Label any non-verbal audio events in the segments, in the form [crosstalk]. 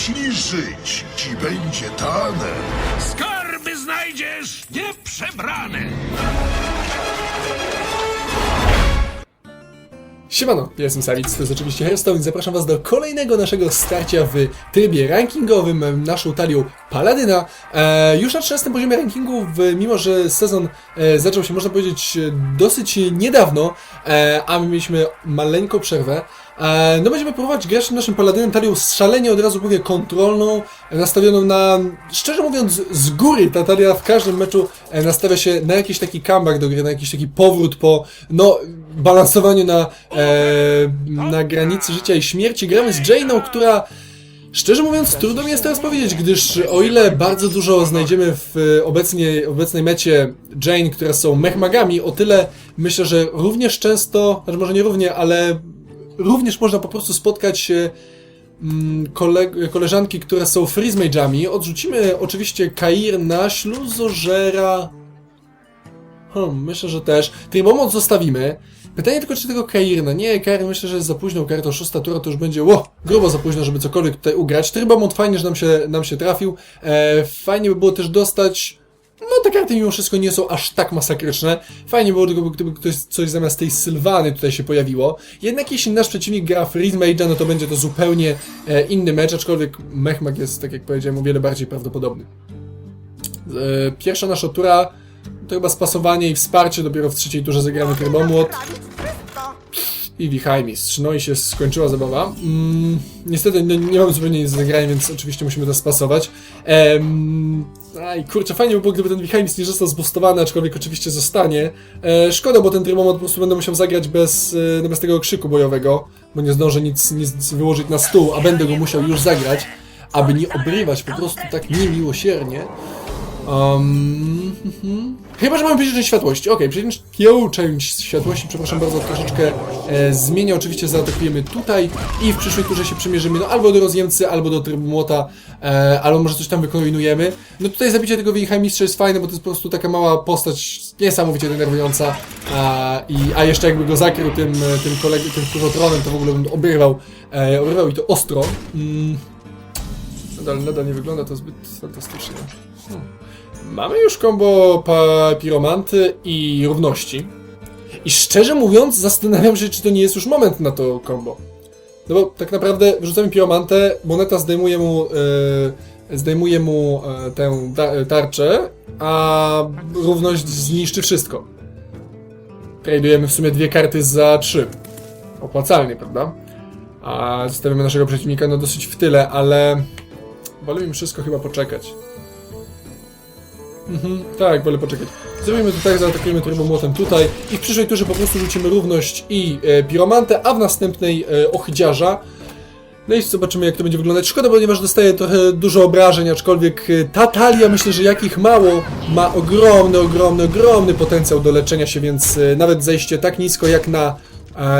Jeśli żyć ci będzie dane, Skarby znajdziesz nieprzebrane. Siemano, ja jestem Sawic, to jest oczywiście Hearthstone i zapraszam was do kolejnego naszego starcia w trybie rankingowym naszą talią Paladyna. E, już na 13 poziomie rankingu, w, mimo że sezon e, zaczął się, można powiedzieć, dosyć niedawno, e, a my mieliśmy maleńką przerwę, e, no będziemy próbować grać naszym Paladynem talią szalenie od razu mówię kontrolną, nastawioną na, szczerze mówiąc, z góry ta talia w każdym meczu e, nastawia się na jakiś taki comeback do gry, na jakiś taki powrót po, no, balansowaniu na, e, na granicy życia i śmierci. Gramy z Jane'ą, która Szczerze mówiąc, trudno mi jest teraz powiedzieć, gdyż o ile bardzo dużo znajdziemy w obecnie, obecnej mecie Jane, które są mechmagami, o tyle myślę, że również często, znaczy może nie równie, ale również można po prostu spotkać się mm, kole, koleżanki, które są freeze. Odrzucimy oczywiście Kair na śluzożera. Hmm, myślę, że też. Trybomoc zostawimy. Pytanie tylko, czy tego Kairna. Nie, Kair myślę, że jest za późno. Kair to szósta tura, to już będzie ło, grubo za późno, żeby cokolwiek tutaj ugrać. Trybomont fajnie, że nam się, nam się trafił. E, fajnie by było też dostać... No te karty mimo wszystko nie są aż tak masakryczne. Fajnie było tylko, gdyby ktoś coś zamiast tej Sylwany tutaj się pojawiło. Jednak jeśli nasz przeciwnik gra Freeze Mage'a, no to będzie to zupełnie e, inny mecz, aczkolwiek Mechmag jest, tak jak powiedziałem, o wiele bardziej prawdopodobny. E, pierwsza nasza tura to chyba spasowanie i wsparcie, dopiero w trzeciej turze zagramy Trybomłot i Wichajmistrz. No i się skończyła zabawa. Mm, niestety nie, nie mamy zupełnie nic do zagrania, więc oczywiście musimy to spasować. Ehm, aj, kurczę, fajnie by było, gdyby ten Wichajmistrz nie został zbustowany, aczkolwiek oczywiście zostanie. E, szkoda, bo ten Trybomłot po prostu będę musiał zagrać bez, e, no bez tego krzyku bojowego, bo nie zdążę nic, nic wyłożyć na stół, a będę go musiał już zagrać, aby nie obrywać po prostu tak niemiłosiernie. Um. Chyba, że mamy część światłości. Okej, okay, pięć część światłości, przepraszam bardzo, troszeczkę e, zmienię. Oczywiście zaatakujemy tutaj i w przyszłej turze się przymierzymy no, albo do rozjemcy, albo do trybu młota, e, albo może coś tam wykombinujemy. No tutaj zabicie tego Wichajmistrza jest fajne, bo to jest po prostu taka mała postać niesamowicie denerwująca. A, i, a jeszcze jakby go zakrył tym, e, tym, koleg tym kurzotronem, to w ogóle bym obrywał, e, obrywał i to ostro. Mm. Nadal, nadal nie wygląda to zbyt fantastycznie. Hmm. Mamy już kombo piromanty i równości. I szczerze mówiąc, zastanawiam się, czy to nie jest już moment na to kombo. No bo tak naprawdę wrzucamy piromantę, moneta zdejmuje mu, e, zdejmuje mu e, tę ta, tarczę, a równość zniszczy wszystko. Tradujemy w sumie dwie karty za trzy. Opłacalnie, prawda? A zostawiamy naszego przeciwnika no dosyć w tyle, ale wolę im wszystko chyba poczekać. Mhm, tak, wolę poczekać. Zrobimy to tak, zaatakujemy turbomłotem tutaj i w przyszłej turze po prostu rzucimy równość i e, piromantę, a w następnej e, ochydziarza. No i zobaczymy jak to będzie wyglądać. Szkoda, ponieważ dostaje trochę dużo obrażeń, aczkolwiek e, ta talia, myślę, że jakich mało, ma ogromny, ogromny, ogromny potencjał do leczenia się, więc e, nawet zejście tak nisko jak na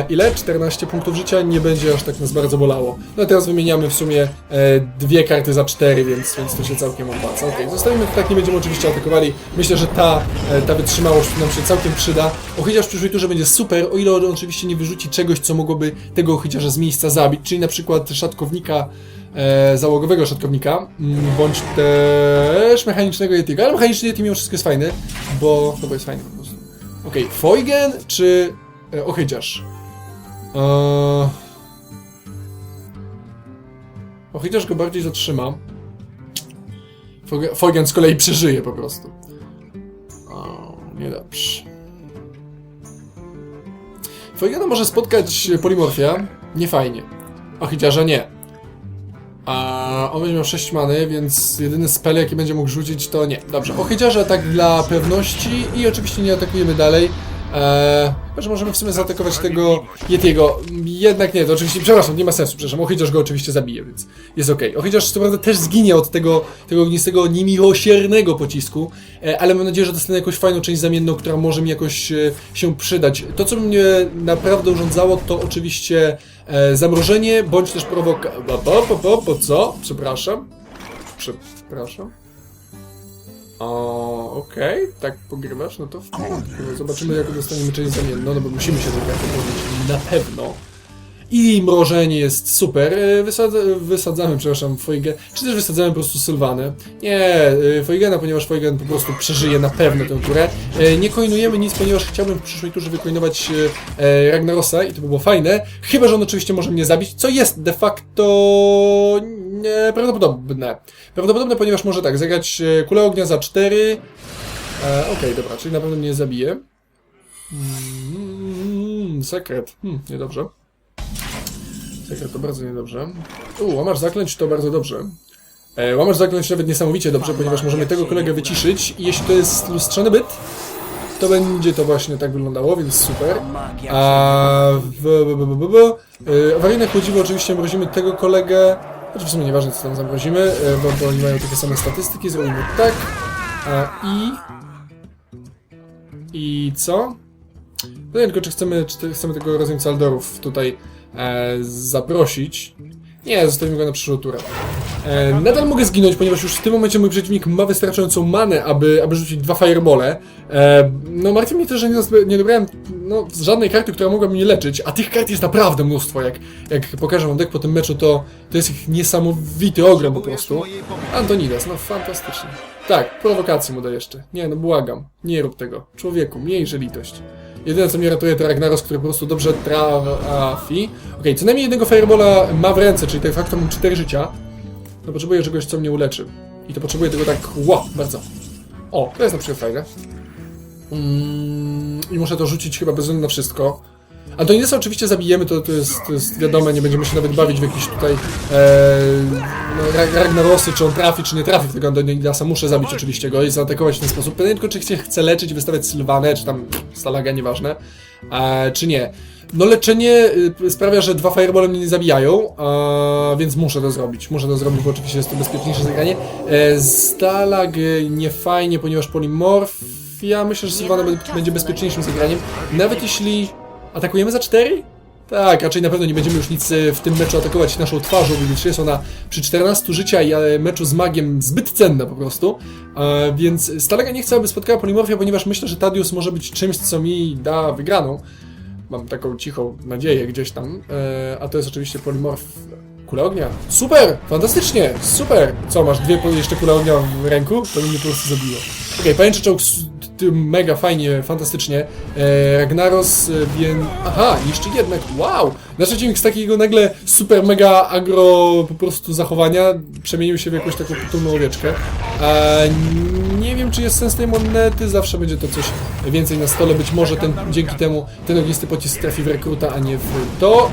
ile? 14 punktów życia nie będzie aż tak nas bardzo bolało. No teraz wymieniamy w sumie e, dwie karty za 4, więc, więc to się całkiem opłaca. Okay, zostawimy to tak, nie będziemy oczywiście atakowali. Myślę, że ta, e, ta wytrzymałość nam się całkiem przyda. Ochydziarz w przyszłej turze będzie super, o ile on oczywiście nie wyrzuci czegoś, co mogłoby tego ochydziarza z miejsca zabić, czyli na przykład szatkownika, e, załogowego szatkownika, mm, bądź też mechanicznego Yetiego, ale mechaniczny Yeti mimo wszystko jest fajny, bo, no bo jest fajny po prostu. Okej, okay, Foigen czy e? Eee... Ochydziarz go bardziej zatrzyma. Foigen z kolei przeżyje po prostu. O, niedobrze. Foigena może spotkać polimorfia. Nie fajnie. Ochydziarza nie. A on będzie miał 6 many, więc jedyny spell jaki będzie mógł rzucić to nie. Dobrze, ochydziarza tak dla pewności i oczywiście nie atakujemy dalej. Eee, chyba, że możemy w sumie zaatakować tego Yetiego. Jednak nie, to oczywiście, przepraszam, nie ma sensu, przepraszam, Ochydziarz go oczywiście zabije, więc jest okej. Okay. Ochydziarz co prawda też zginie od tego, tego ognistego, niemiłosiernego pocisku, e, ale mam nadzieję, że dostanę jakąś fajną część zamienną, która może mi jakoś e, się przydać. To, co mnie naprawdę urządzało, to oczywiście e, zamrożenie, bądź też prowokacja... Po, po, po, po co? Przepraszam. Przepraszam. O, okej, tak pogrywasz, no to w porządku. Zobaczymy, jak dostaniemy część zamienną, no bo musimy się karty podnieść na pewno. I mrożenie jest super. E, Wysadza, wysadzamy, przepraszam, Foigen, czy też wysadzamy po prostu Sylwanę. Nie, e, Foigena, ponieważ Foigen po prostu przeżyje na pewno tę turę. E, Nie coinujemy nic, ponieważ chciałbym w przyszłej turze wycoinować e, Ragnarosa i to by było fajne. Chyba, że on oczywiście może mnie zabić, co jest de facto nieprawdopodobne. Prawdopodobne, ponieważ może tak, zagrać kulę ognia za 4. E, Okej, dobra, czyli na pewno mnie zabije. Mm, sekret. Hmm, niedobrze. Sekret to bardzo niedobrze. U, łamacz zaklęć to bardzo dobrze. E, łamacz zaklęć nawet niesamowicie dobrze, ponieważ możemy tego kolegę wyciszyć i jeśli to jest lustrzany byt, to będzie to właśnie tak wyglądało, więc super. A w, w, w, w, w, e, awaryjne chłodziwo oczywiście mrozimy tego kolegę, znaczy w sumie nieważne co tam zamrozimy, e, bo, bo oni mają takie same statystyki, zrobimy tak. A, I... I co? No tylko czy chcemy, czy chcemy tego rozjemca Aldorów tutaj e, zaprosić? Nie, zostawimy go na przyszłą turę. E, nadal mogę zginąć, ponieważ już w tym momencie mój przeciwnik ma wystarczającą manę, aby, aby rzucić dwa firebole. E, no martwi mnie też, że nie, nie dobrałem no, żadnej karty, która mogłaby mnie leczyć, a tych kart jest naprawdę mnóstwo. Jak, jak pokażę wam deck po tym meczu, to, to jest ich niesamowity ogrom po prostu. Antonidas, no fantastycznie. Tak, prowokację mu da jeszcze. Nie, no błagam, nie rób tego. Człowieku, miejże litość. Jedyne co mnie ratuje to Ragnaros, który po prostu dobrze trafi. Okej, co najmniej jednego Firebola ma w ręce, czyli de facto mam 4 życia. No potrzebuję czegoś, co mnie uleczy. I to potrzebuję tego tak, ło, bardzo. O, to jest na przykład fajne. Mm, I muszę to rzucić chyba bez względu na wszystko. Antonidesa oczywiście zabijemy, to, to, jest, to jest wiadome, nie będziemy się nawet bawić w jakieś tutaj e, no, Ra- Ragnarosy, czy on trafi, czy nie trafi w tego Antonidasa. Muszę zabić oczywiście go i zaatakować w ten sposób. Pytanie tylko, czy chce leczyć, wystawiać Sylwanę, czy tam Stalaga, nieważne, e, czy nie. No leczenie y, sprawia, że dwa firebole mnie nie zabijają, a, więc muszę to zrobić. Muszę to zrobić, bo oczywiście jest to bezpieczniejsze zagranie. E, Stalag nie fajnie, ponieważ polimorfia. Myślę, że Sylwana będzie bezpieczniejszym zagraniem. Nawet jeśli atakujemy za 4? Tak, raczej na pewno nie będziemy już nic e, w tym meczu atakować naszą twarzą, gdyż jest ona przy 14 życia i e, meczu z magiem zbyt cenna po prostu. E, więc Stalaga nie chcę, aby spotkała Polimorfia, ponieważ myślę, że Tadius może być czymś, co mi da wygraną. Mam taką cichą nadzieję gdzieś tam. E, a to jest oczywiście Polimorf Kula ognia. Super! Fantastycznie! Super! Co, masz dwie jeszcze kule ognia w ręku? To mnie po prostu zabiło. Okej, pajęczy s- ty- mega fajnie, fantastycznie. E, Ragnaros, e, więc... Aha, jeszcze jednak, wow! Nasz przeciwnik z takiego nagle super mega agro po prostu zachowania przemienił się w jakąś taką potulną owieczkę. E, nie wiem, czy jest sens tej monety, zawsze będzie to coś więcej na stole. Być może ten, dzięki temu ten ognisty pocisk trafi w rekruta, a nie w to,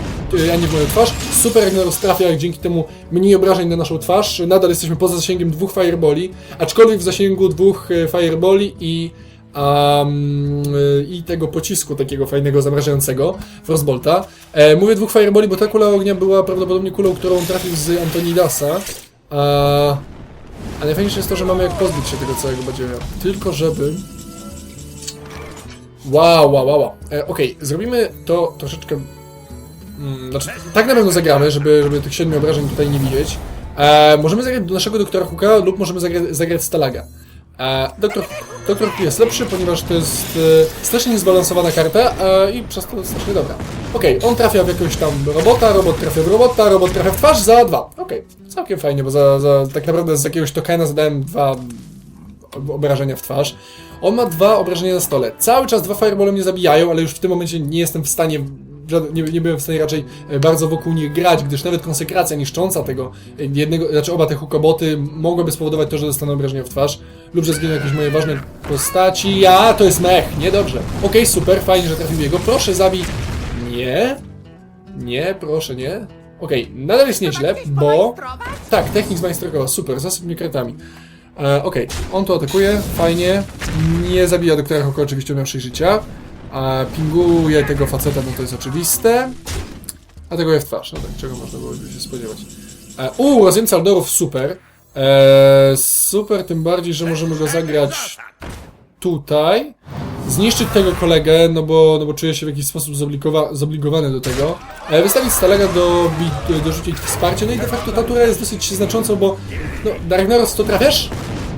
e, a nie w moją twarz. Super Ragnaros trafia, dzięki temu mniej obrażeń na naszą twarz. Nadal jesteśmy poza zasięgiem dwóch fireboli, aczkolwiek w zasięgu dwóch e, fireboli i um, i tego pocisku takiego fajnego, zamrażającego Frostbolta. E, mówię dwóch fireboli, bo ta kula ognia była prawdopodobnie kulą, którą trafił z Antonidasa. A, a najfajniejsze jest to, że mamy jak pozbyć się tego całego badzieja. Tylko żeby... Wow, wow, wow, wow. E, Okej, zrobimy to troszeczkę... Mm, znaczy, tak na pewno zagramy, żeby, żeby tych siedmiu obrażeń tutaj nie widzieć. E, możemy zagrać do naszego doktora Hooka lub możemy zagrać, zagrać Stalaga. E, doktor, doktor Hook jest lepszy, ponieważ to jest e, strasznie niezbalansowana karta e, i przez to strasznie dobra. Okej, on trafia w jakiegoś tam robota, robot trafia w robota, robot trafia w twarz za dwa. Okej, całkiem fajnie, bo za, za, tak naprawdę z jakiegoś tokena zadałem dwa obrażenia w twarz. On ma dwa obrażenia na stole. Cały czas dwa firebole mnie zabijają, ale już w tym momencie nie jestem w stanie. Nie, nie byłem w stanie raczej e, bardzo wokół nich grać, gdyż nawet konsekracja niszcząca tego e, jednego, znaczy oba te hukoboty mogłaby spowodować to, że dostanę obrażenia w twarz, lub że zginą jakieś moje ważne postaci. Ja, to jest mech, niedobrze. Okej, super, fajnie, że trafił jego. Proszę zabij. Nie. Nie, proszę, nie. Okej, nadal jest nieźle, bo. Tak, technik zmajstrował, super, zasyp mnie kretami. E, Okej, on to atakuje, fajnie. Nie zabija doktora Hooka, oczywiście miał 6 życia. E, pinguje tego faceta, no to jest oczywiste. Atakuje w twarz, no tak, czego można było się spodziewać. E, u, rozjemca Aldorów, super. E, super, tym bardziej, że możemy go zagrać tutaj. Zniszczyć tego kolegę, no bo, no bo czuję się w jakiś sposób zobligowa- zobligowany do tego. E, wystawić Stalega do, dorzucić wsparcie, no i de facto ta tura jest dosyć znaczącą, bo no, Ragnaros to trafiasz?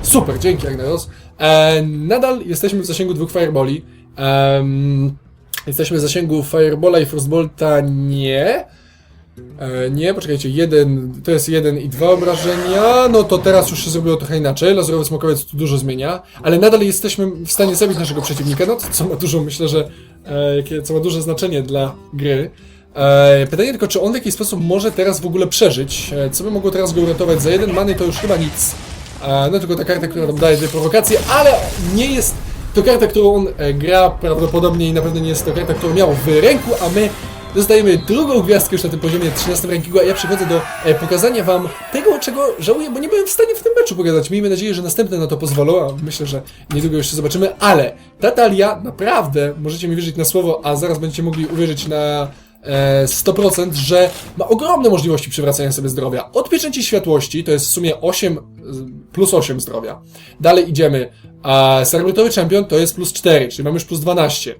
Super, dzięki Ragnaros. E, nadal jesteśmy w zasięgu dwóch fireboli. Em, jesteśmy w zasięgu Firebola i Frostbolta? Nie. E, nie, poczekajcie, jeden, to jest jeden i dwa obrażenia, no to teraz już się zrobiło trochę inaczej, laserowy smokowiec tu dużo zmienia, ale nadal jesteśmy w stanie zabić naszego przeciwnika, no to co ma dużo, myślę, że, e, co ma duże znaczenie dla gry. E, pytanie tylko, czy on w jakiś sposób może teraz w ogóle przeżyć, e, co by mogło teraz go uratować, za jeden many to już chyba nic, e, no tylko ta karta, która nam daje dwie prowokacje, ale nie jest to karta, którą on e, gra prawdopodobnie i na pewno nie jest to karta, którą miał w ręku, a my dostajemy drugą gwiazdkę już na tym poziomie 13 rankingu, a ja przechodzę do e, pokazania wam tego, czego żałuję, bo nie byłem w stanie w tym meczu pokazać. Miejmy nadzieję, że następne na to pozwolą, a myślę, że niedługo się zobaczymy, ale ta talia naprawdę, możecie mi wierzyć na słowo, a zaraz będziecie mogli uwierzyć na 100%, że ma ogromne możliwości przywracania sobie zdrowia. Od pieczęci światłości to jest w sumie 8 z- plus 8 zdrowia. Dalej idziemy. A Cerebrotowy Champion to jest plus 4, czyli mamy już plus 12.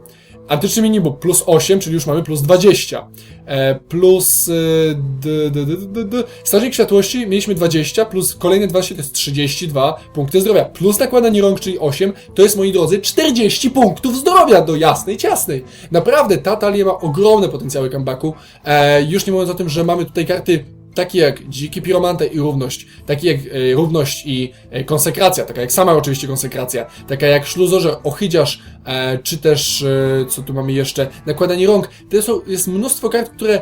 Antyczny minibóg plus 8, czyli już mamy plus 20. E, plus e, d, d, d, d. Strażnik Światłości mieliśmy 20, plus kolejne 20 to jest 32 punkty zdrowia. Plus nakładanie rąk, czyli 8, to jest moi drodzy 40 punktów zdrowia do jasnej ciasnej. Naprawdę ta talia ma ogromne potencjały comebacku. E, już nie mówiąc o tym, że mamy tutaj karty takie jak Dziki Piromante i Równość, takie jak e, Równość i e, Konsekracja, taka jak sama oczywiście Konsekracja, taka jak Szluzorze, Ochydziarz, e, czy też, e, co tu mamy jeszcze, Nakładanie Rąk. To są, jest mnóstwo kart, które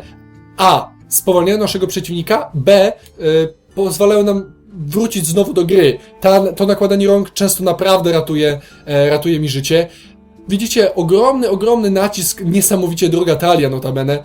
A. spowalniają naszego przeciwnika, B. E, pozwalają nam wrócić znowu do gry. Ta, to nakładanie rąk często naprawdę ratuje, e, ratuje mi życie. Widzicie, ogromny, ogromny nacisk, niesamowicie droga talia notabene,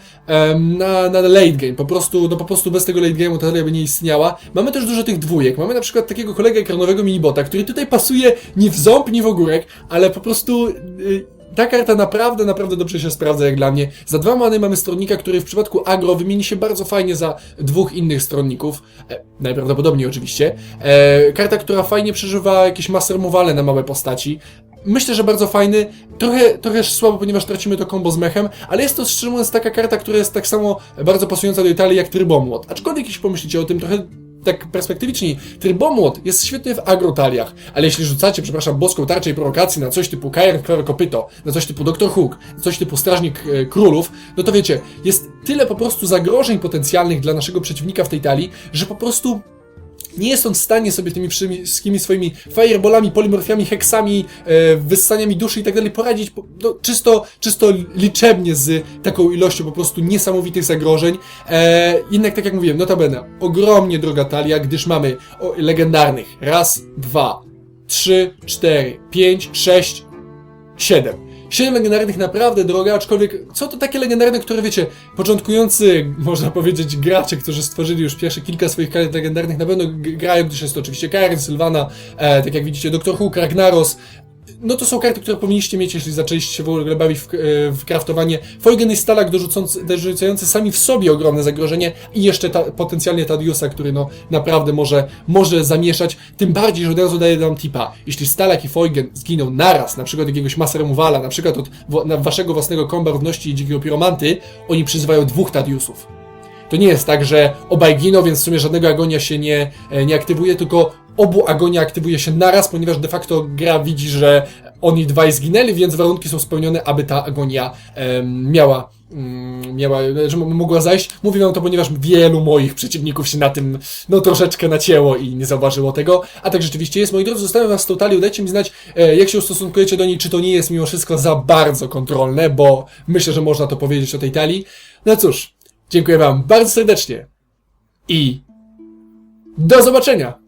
na, na late game. Po prostu, no po prostu bez tego late game'u ta talia by nie istniała. Mamy też dużo tych dwójek. Mamy na przykład takiego kolegę ekranowego minibota, który tutaj pasuje ni w ząb, ni w ogórek, ale po prostu... Y, ta karta naprawdę, naprawdę dobrze się sprawdza jak dla mnie. Za dwa many mamy stronnika, który w przypadku agro wymieni się bardzo fajnie za dwóch innych stronników. E, najprawdopodobniej oczywiście. E, karta, która fajnie przeżywa jakieś master movale na małe postaci. Myślę, że bardzo fajny. Trochę, trochę słabo, ponieważ tracimy to combo z mechem, ale jest to szczerze mówiąc taka karta, która jest tak samo bardzo pasująca do Italii jak Trybomłot. Aczkolwiek jeśli pomyślicie o tym trochę tak perspektywicznie, Trybomłot jest świetny w agrotaliach, ale jeśli rzucacie, przepraszam, boską tarczę i prowokacji na coś typu Kajer Krwawe Kopyto, na coś typu Doktor Hook, na coś typu Strażnik e, Królów, no to wiecie, jest tyle po prostu zagrożeń potencjalnych dla naszego przeciwnika w tej talii, że po prostu nie jest on w stanie sobie tymi wszystkimi swoimi fireballami, polimorfiami, heksami, e, wyssaniami duszy i tak dalej poradzić po, no, czysto, czysto liczebnie z taką ilością po prostu niesamowitych zagrożeń. E, jednak tak jak mówiłem, notabene, ogromnie droga talia, gdyż mamy o, legendarnych raz, dwa, trzy, cztery, pięć, sześć, Siedem. Siedem legendarnych naprawdę droga, aczkolwiek co to takie legendarne, które wiecie, początkujący, [laughs] można powiedzieć, gracze, którzy stworzyli już pierwsze kilka swoich kart legendarnych, na pewno grają, gdyż jest to oczywiście Karen, Sylvana, e, tak jak widzicie, Dr. Hook, Ragnaros, no to są karty, które powinniście mieć, jeśli zaczęliście się w ogóle bawić w, e, w kraftowanie. Foigen jest stalak dorzucający sami w sobie ogromne zagrożenie i jeszcze ta, potencjalnie Tadiusa, który no naprawdę może, może zamieszać. Tym bardziej, że od razu daję wam tipa. Jeśli stalak i Foigen zginą naraz, na przykład jakiegoś Maseremuwala, na przykład od na waszego własnego komba równości i dzikiego piromanty, oni przyzywają dwóch Tadiusów. To nie jest tak, że obaj giną, więc w sumie żadnego agonia się nie, e, nie aktywuje, tylko obu agonia aktywuje się naraz, ponieważ de facto gra widzi, że oni dwaj zginęli, więc warunki są spełnione, aby ta agonia em, miała, mm, miała, że mogła zajść. Mówię wam to, ponieważ wielu moich przeciwników się na tym, no troszeczkę nacięło i nie zauważyło tego. A tak rzeczywiście jest. Moi drodzy, zostawiam was z tą talią. Dajcie mi znać, e, jak się ustosunkujecie do niej, czy to nie jest mimo wszystko za bardzo kontrolne, bo myślę, że można to powiedzieć o tej talii. No cóż, dziękuję wam bardzo serdecznie i do zobaczenia!